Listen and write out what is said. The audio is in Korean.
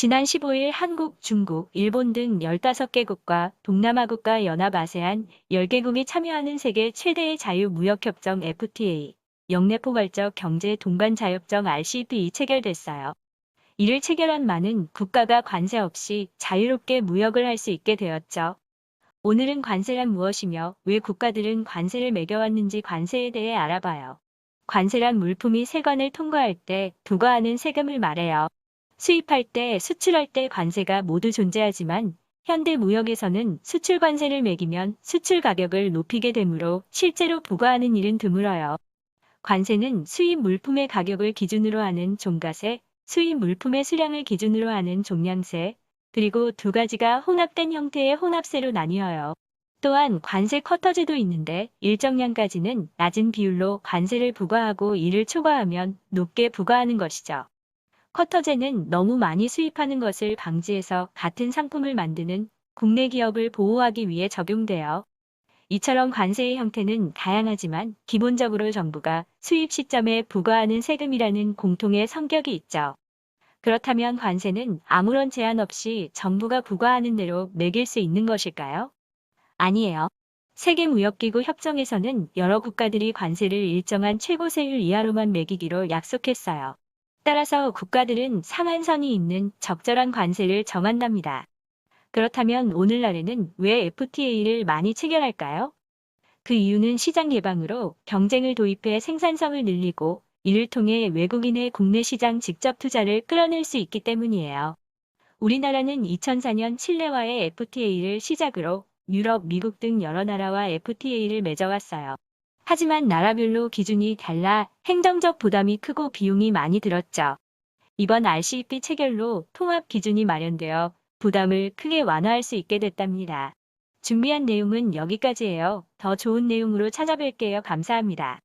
지난 15일 한국, 중국, 일본 등 15개국과 동남아 국가 연합 아세안 10개국이 참여하는 세계 최대의 자유무역협정 FTA, 영내 포괄적 경제 동반 자협정 RCEP 체결됐어요. 이를 체결한 많은 국가가 관세 없이 자유롭게 무역을 할 수 있게 되었죠. 오늘은 관세란 무엇이며 왜 국가들은 관세를 매겨왔는지 관세에 대해 알아봐요. 관세란 물품이 세관을 통과할 때 부과하는 세금을 말해요. 수입할 때, 수출할 때 관세가 모두 존재하지만 현대 무역에서는 수출 관세를 매기면 수출 가격을 높이게 되므로 실제로 부과하는 일은 드물어요. 관세는 수입 물품의 가격을 기준으로 하는 종가세, 수입 물품의 수량을 기준으로 하는 종량세, 그리고 두 가지가 혼합된 형태의 혼합세로 나뉘어요. 또한 관세 쿼터제도 있는데 일정량까지는 낮은 비율로 관세를 부과하고 이를 초과하면 높게 부과하는 것이죠. 쿼터제는 너무 많이 수입하는 것을 방지해서 같은 상품을 만드는 국내 기업을 보호하기 위해 적용돼요. 이처럼 관세의 형태는 다양하지만 기본적으로 정부가 수입 시점에 부과하는 세금이라는 공통의 성격이 있죠. 그렇다면 관세는 아무런 제한 없이 정부가 부과하는 대로 매길 수 있는 것일까요? 아니에요. 세계무역기구 협정에서는 여러 국가들이 관세를 일정한 최고세율 이하로만 매기기로 약속했어요. 따라서 국가들은 상한선이 있는 적절한 관세를 정한답니다. 그렇다면 오늘날에는 왜 FTA를 많이 체결할까요? 그 이유는 시장 개방으로 경쟁을 도입해 생산성을 늘리고 이를 통해 외국인의 국내 시장 직접 투자를 끌어낼 수 있기 때문이에요. 우리나라는 2004년 칠레와의 FTA를 시작으로 유럽, 미국 등 여러 나라와 FTA를 맺어왔어요. 하지만 나라별로 기준이 달라 행정적 부담이 크고 비용이 많이 들었죠. 이번 RCEP 체결로 통합 기준이 마련되어 부담을 크게 완화할 수 있게 됐답니다. 준비한 내용은 여기까지예요. 더 좋은 내용으로 찾아뵐게요. 감사합니다.